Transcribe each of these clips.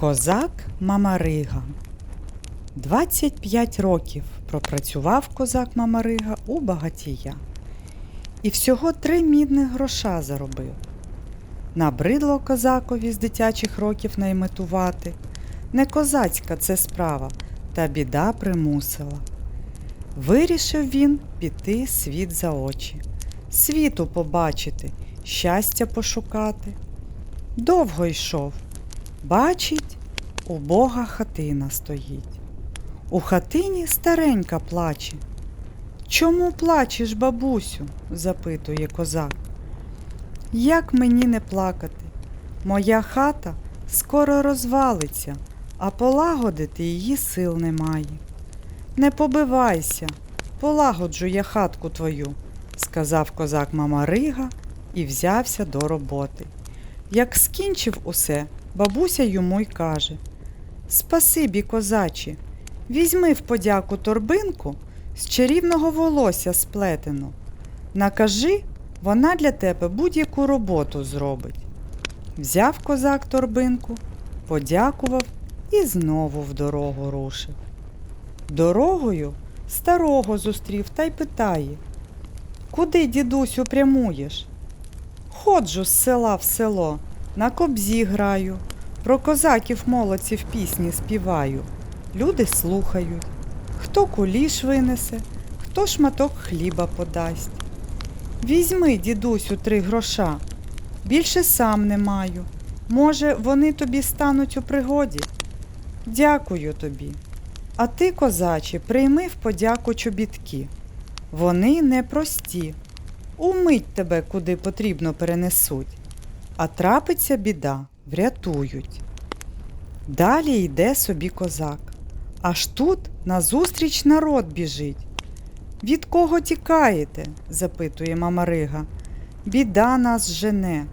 Козак Мамарига 25 років пропрацював козак Мамарига у багатія. І всього три мідних гроша заробив. Набридло козакові з дитячих років найметувати. Не козацька це справа, та біда примусила. Вирішив він піти світ за очі, світу побачити, щастя пошукати. Довго йшов. Бачить, убога хатина стоїть. У хатині старенька плаче. Чому плачеш, бабусю? запитує козак. Як мені не плакати? Моя хата скоро розвалиться, а полагодити її сил немає. Не побивайся, полагоджу я хатку твою, сказав козак Мамарига і взявся до роботи. Як скінчив усе, бабуся йому й каже Спасибі, козачі, візьми в подяку торбинку з чарівного волосся сплетену. Накажи, вона для тебе будь-яку роботу зробить. Взяв козак торбинку, подякував і знову в дорогу рушив. Дорогою старого зустрів та й питає Куди, дідусю, прямуєш? Ходжу з села в село, на кобзі граю, про козаків молодців пісні співаю. Люди слухають, хто куліш винесе, хто шматок хліба подасть. Візьми, дідусю, три гроша. Більше сам не маю. Може, вони тобі стануть у пригоді? Дякую тобі. А ти, козаче, прийми в подяку чобітки. Вони непрості. Умить тебе куди потрібно перенесуть, а трапиться біда, врятують. Далі йде собі козак. Аж тут назустріч народ біжить. Від кого тікаєте? запитує Мамарига. Біда нас жене.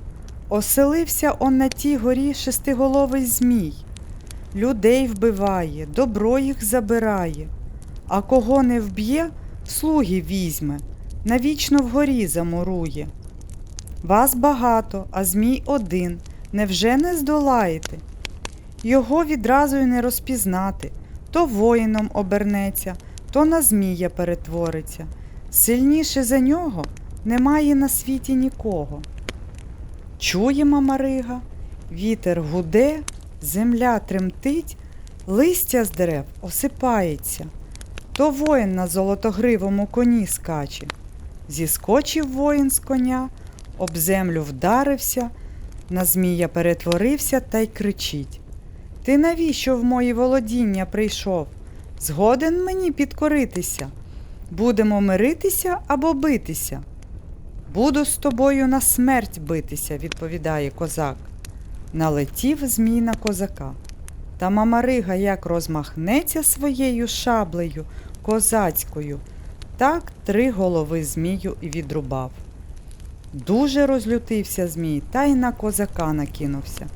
Оселився он на тій горі шестиголовий змій. Людей вбиває, добро їх забирає, а кого не вб'є, слуги візьме, навічно вгорі замурує. Вас багато, а змій один. Невже не здолаєте? Його відразу й не розпізнати, то воїном обернеться, то на змія перетвориться. Сильніше за нього немає на світі нікого. Чує Мамарига, вітер гуде, земля тремтить, листя з дерев осипається. То воїн на золотогривому коні скаче. Зіскочив воїн з коня, об землю вдарився, на змія перетворився та й кричить Ти навіщо в мої володіння прийшов? Згоден мені підкоритися. Будемо миритися або битися. Буду з тобою на смерть битися, відповідає козак. Налетів змій на козака. Та Мамарига як розмахнеться своєю шаблею козацькою, так три голови змію і відрубав. Дуже розлютився Змій та й на козака накинувся.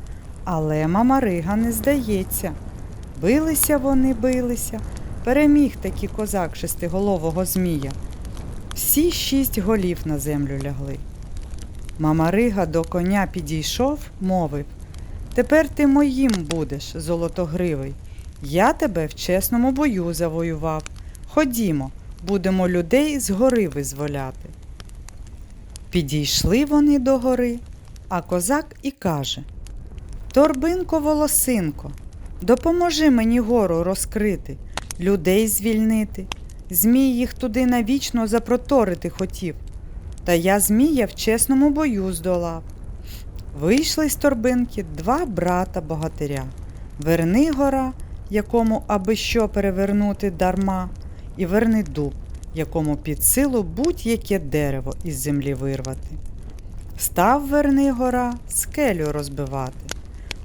Але Мамарига не здається. Билися вони, билися, переміг таки козак шестиголового Змія. Всі шість голів на землю лягли. Мамарига до коня підійшов, мовив Тепер ти моїм будеш, золотогривий. Я тебе в чесному бою завоював. Ходімо, будемо людей з гори визволяти. Підійшли вони до гори, а козак і каже Торбинко волосинко, допоможи мені гору розкрити, людей звільнити. Змій їх туди навічно запроторити хотів. Та я Змія в чесному бою здолав. Вийшли з торбинки два брата богатиря Вернигора, якому аби що перевернути дарма, і Вернидуб, якому під силу будь-яке дерево із землі вирвати. Став Вернигора скелю розбивати,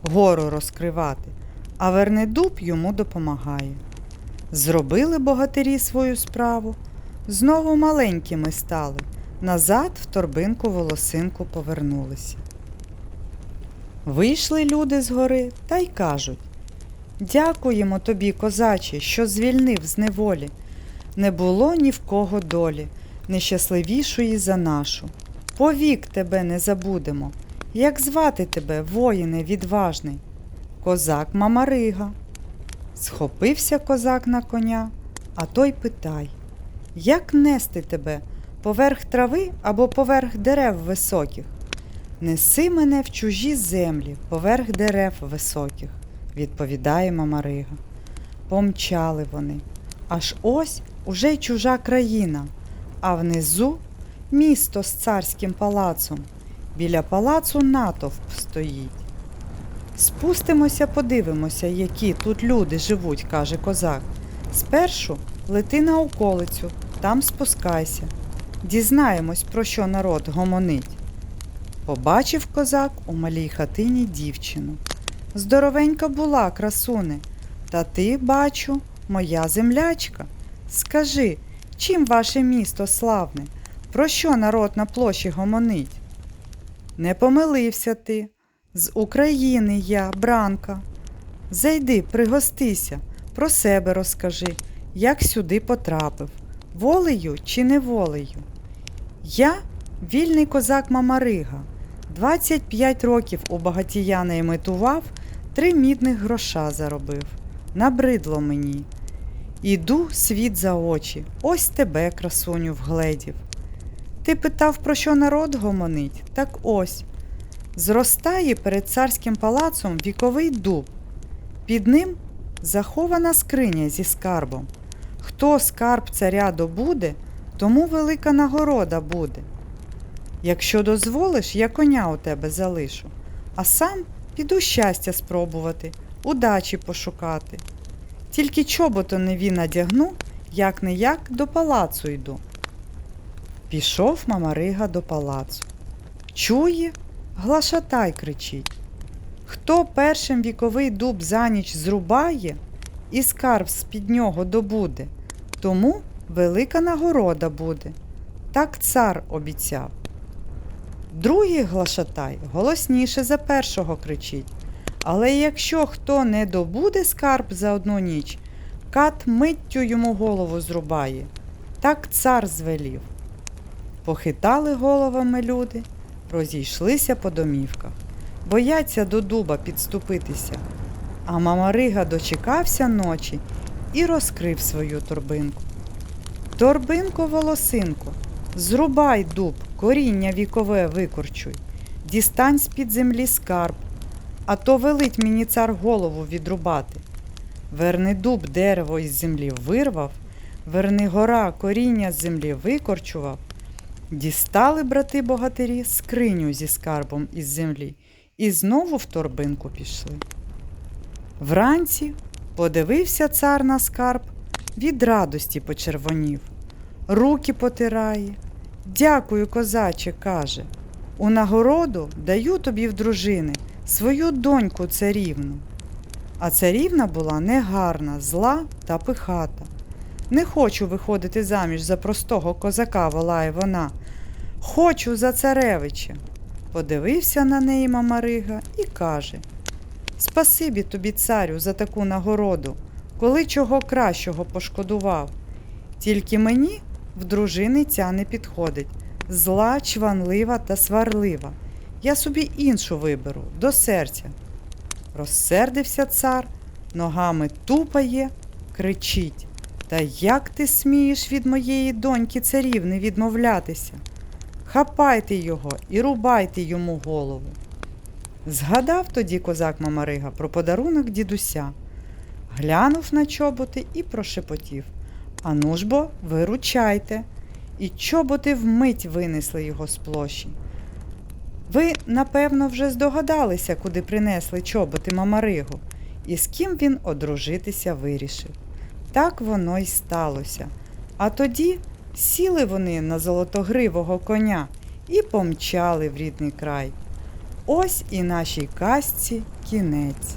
гору розкривати, а Вернидуб йому допомагає. Зробили богатирі свою справу, знову маленькими стали, назад в торбинку волосинку повернулися. Вийшли люди з гори та й кажуть Дякуємо тобі, козаче, що звільнив з неволі. Не було ні в кого долі, нещасливішої за нашу. Повік тебе не забудемо. Як звати тебе, воїне відважний? козак Мамарига. Схопився козак на коня, а той питай, як нести тебе поверх трави або поверх дерев високих? Неси мене в чужі землі, поверх дерев високих, відповідає Мамарига. Помчали вони. Аж ось уже й чужа країна, а внизу місто з царським палацом. Біля палацу натовп стоїть. Спустимося, подивимося, які тут люди живуть, каже козак. Спершу лети на околицю, там спускайся. Дізнаємось, про що народ гомонить. Побачив козак у малій хатині дівчину. Здоровенька була, красуне, та ти, бачу, моя землячка. Скажи, чим ваше місто славне? Про що народ на площі гомонить? Не помилився ти. З України я, Бранка. Зайди, пригостися, про себе розкажи, як сюди потрапив, волею чи не волею. Я вільний козак Мамарига. 25 років у багатія імитував, три мідних гроша заробив. Набридло мені. Іду світ за очі, ось тебе, красуню, вгледів. Ти питав, про що народ гомонить? Так ось. Зростає перед царським палацом віковий дуб. Під ним захована скриня зі скарбом. Хто скарб царя добуде, тому велика нагорода буде. Якщо дозволиш, я коня у тебе залишу, а сам піду щастя спробувати, удачі пошукати. Тільки чоботу неві надягну, як не як до палацу йду. Пішов Мамарига до палацу. Чує, глашатай кричить. Хто першим віковий дуб за ніч зрубає і скарб з-під нього добуде, тому велика нагорода буде. Так цар обіцяв. Другий глашатай голосніше за першого кричить. Але якщо хто не добуде скарб за одну ніч, кат миттю йому голову зрубає. Так цар звелів. Похитали головами люди, розійшлися по домівках, бояться до дуба підступитися. А Мамарига дочекався ночі і розкрив свою торбинку. Торбинко волосинко, зрубай дуб, коріння вікове викорчуй, дістань з-під землі скарб, а то велить мені цар голову відрубати. Верни дуб дерево із землі вирвав, верни гора коріння з землі викорчував. Дістали брати богатирі скриню зі скарбом із землі і знову в торбинку пішли. Вранці подивився цар на скарб, від радості почервонів, руки потирає. Дякую, козаче, каже. У нагороду даю тобі в дружини свою доньку царівну. А царівна була негарна, зла та пихата. Не хочу виходити заміж за простого козака, волає вона. Хочу за царевича. Подивився на неї Мамарига і каже Спасибі тобі, царю, за таку нагороду, коли чого кращого пошкодував. Тільки мені в дружини ця не підходить, зла, чванлива та сварлива. Я собі іншу виберу, до серця. Розсердився цар, ногами тупає, кричить. Та як ти смієш від моєї доньки царівни відмовлятися? Хапайте його і рубайте йому голову. Згадав тоді козак Мамарига про подарунок дідуся, глянув на чоботи і прошепотів Ану ж бо, виручайте. І чоботи вмить винесли його з площі. Ви, напевно, вже здогадалися, куди принесли чоботи Мамаригу, і з ким він одружитися вирішив. Так воно й сталося. А тоді сіли вони на золотогривого коня і помчали в рідний край. Ось і нашій казці кінець.